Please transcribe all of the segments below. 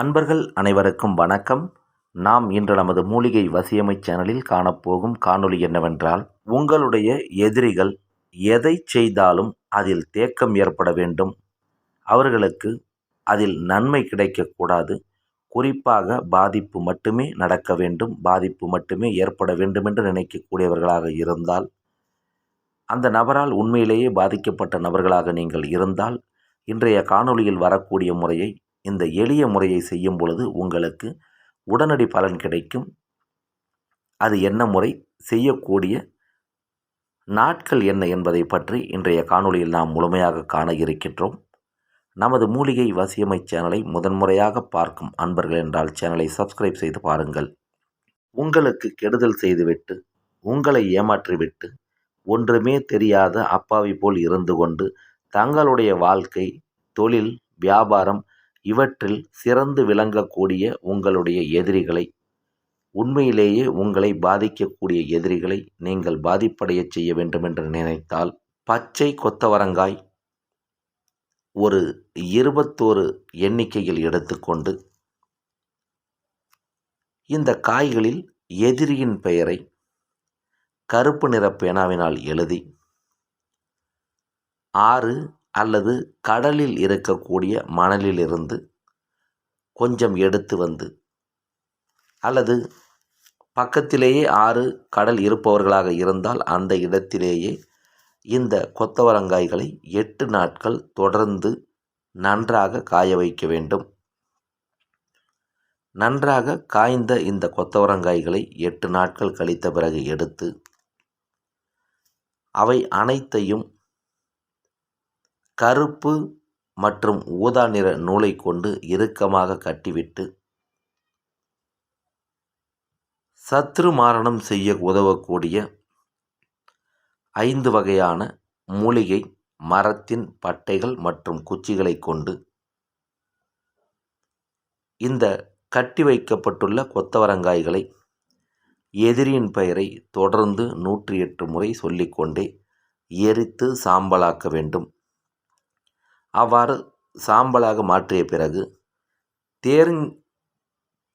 அன்பர்கள் அனைவருக்கும் வணக்கம். நாம் இன்று நமது மூலிகை வசியமை சேனலில் காணப்போகும் காணொளி என்னவென்றால் உங்களுடைய எதிரிகள் எதை செய்தாலும் அதில் தேக்கம் ஏற்பட வேண்டும். அவர்களுக்கு அதில் நன்மை கிடைக்கக்கூடாது குறிப்பாக பாதிப்பு மட்டுமே நடக்க வேண்டும். பாதிப்பு மட்டுமே ஏற்பட வேண்டும் என்று நினைக்கக்கூடியவர்களாக இருந்தால் அந்த நபரால் உண்மையிலேயே பாதிக்கப்பட்ட நபர்களாக நீங்கள் இருந்தால் இன்றைய காணொளியில் வரக்கூடிய முறையை இந்த எளிய முறையை செய்யும் பொழுது உங்களுக்கு உடனடி பலன் கிடைக்கும். அது என்ன முறை? செய்யக்கூடிய நாட்கள் என்ன என்பதை பற்றி இன்றைய காணொளியில் நாம் முழுமையாக காண இருக்கின்றோம். நமது மூலிகை வசியமை சேனலை முதன்முறையாக பார்க்கும் அன்பர்கள் என்றால் சேனலை சப்ஸ்கிரைப் செய்து பாருங்கள். உங்களுக்கு கெடுதல் செய்துவிட்டு உங்களை ஏமாற்றிவிட்டு ஒன்றுமே தெரியாத அப்பாவி போல் இருந்து கொண்டு தங்களுடைய வாழ்க்கை தொழில் வியாபாரம் இவற்றில் சிறந்து விளங்கக்கூடிய உங்களுடைய எதிரிகளை உண்மையிலேயே உங்களை பாதிக்கக்கூடிய எதிரிகளை நீங்கள் பாதிப்படைய செய்ய வேண்டும் என்று நினைத்தால் பச்சை கொத்தவரங்காய் ஒரு இருபத்தோரு எண்ணிக்கையில் எடுத்துக்கொண்டு இந்த காய்களில் எதிரியின் பெயரை கருப்பு நிற பேனாவினால் எழுதி ஆறு அல்லது கடலில் இருக்கக்கூடிய மணலிலிருந்து கொஞ்சம் எடுத்து வந்து அல்லது பக்கத்திலேயே ஆறு கடல் இருப்பவர்களாக இருந்தால் அந்த இடத்திலேயே இந்த கொத்தவரங்காய்களை எட்டு நாட்கள் தொடர்ந்து நன்றாக காய வைக்க வேண்டும். நன்றாக காய்ந்த இந்த கொத்தவரங்காய்களை எட்டு நாட்கள் கழித்த பிறகு எடுத்து அவை அனைத்தையும் கருப்பு மற்றும் ஊதா நிற நூலை கொண்டு இறுக்கமாக கட்டிவிட்டு சத்ரு மாரணம் செய்ய உதவக்கூடிய ஐந்து வகையான மூலிகை மரத்தின் பட்டைகள் மற்றும் குச்சிகளை கொண்டு இந்த கட்டி வைக்கப்பட்டுள்ள கொத்தவரங்காய்களை எதிரியின் பெயரை தொடர்ந்து நூற்றி எட்டு முறை சொல்லிக்கொண்டே எரித்து சாம்பலாக்க வேண்டும். அவ்வாறு சாம்பலாக மாற்றிய பிறகு தேர்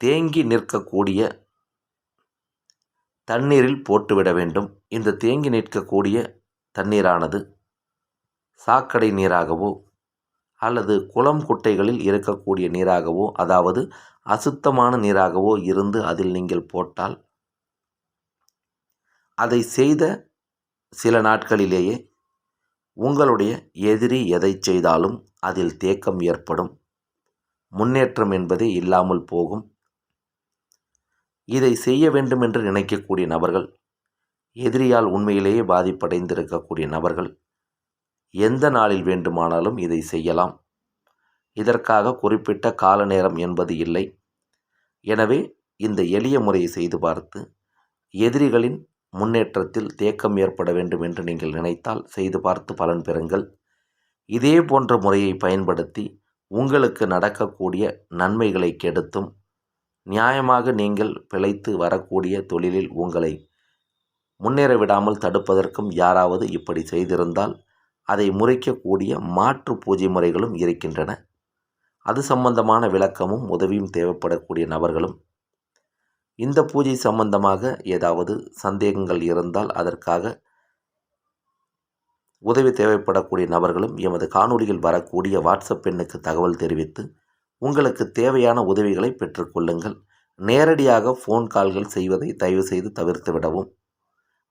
தேங்கி நிற்கக்கூடிய தண்ணீரில் போட்டுவிட வேண்டும். இந்த தேங்கி நிற்கக்கூடிய தண்ணீரானது சாக்கடை நீராகவோ அல்லது குளம் குட்டைகளில் இருக்கக்கூடிய நீராகவோ அதாவது அசுத்தமான நீராகவோ இருந்து அதில் நீங்கள் போட்டால் அதை செய்த சில நாட்களிலேயே உங்களுடைய எதிரி எதை செய்தாலும் அதில் தேக்கம் ஏற்படும். முன்னேற்றம் என்பதே இல்லாமல் போகும். இதை செய்ய வேண்டும் என்று நினைக்கக்கூடிய நபர்கள் எதிரியால் உண்மையிலேயே பாதிப்படைந்திருக்கக்கூடிய நபர்கள் எந்த நாளில் வேண்டுமானாலும் இதை செய்யலாம். இதற்காக குறிப்பிட்ட கால நேரம் என்பது இல்லை. எனவே இந்த எளிய முறையை செய்து பார்த்து எதிரிகளின் முன்னேற்றத்தில் தேக்கம் ஏற்பட வேண்டும் என்று நீங்கள் நினைத்தால் செய்து பார்த்து பலன் பெறுங்கள். இதே போன்ற முறையை பயன்படுத்தி உங்களுக்கு நடக்கக்கூடிய நன்மைகளை கெடுத்தும். நியாயமாக நீங்கள் பிழைத்து வரக்கூடிய தொழிலில் உங்களை முன்னேற விடாமல் தடுப்பதற்கும் யாராவது இப்படி செய்திருந்தால் அதை முறைக்கக்கூடிய மாற்று பூஜை முறைகளும் இருக்கின்றன. அது சம்பந்தமான விளக்கமும் உதவியும் தேவைப்படக்கூடிய நபர்களும் இந்த பூஜை சம்பந்தமாக ஏதாவது சந்தேகங்கள் இருந்தால் அதற்காக உதவி தேவைப்படக்கூடிய நபர்களும் எமது காணொலியில் வரக்கூடிய வாட்ஸ்அப் எண்ணுக்கு தகவல் தெரிவித்து உங்களுக்கு தேவையான உதவிகளை பெற்றுக்கொள்ளுங்கள். நேரடியாக ஃபோன் கால்கள் செய்வதை தயவு செய்து தவிர்த்து விடவும்.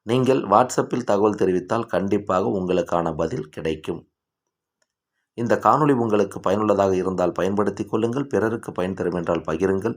நீங்கள் வாட்ஸ்அப்பில் தகவல் தெரிவித்தால் கண்டிப்பாக உங்களுக்கான பதில் கிடைக்கும். இந்த காணொளி உங்களுக்கு பயனுள்ளதாக இருந்தால் பயன்படுத்தி கொள்ளுங்கள். பிறருக்கு பயன் தரும் என்றால் பகிருங்கள்.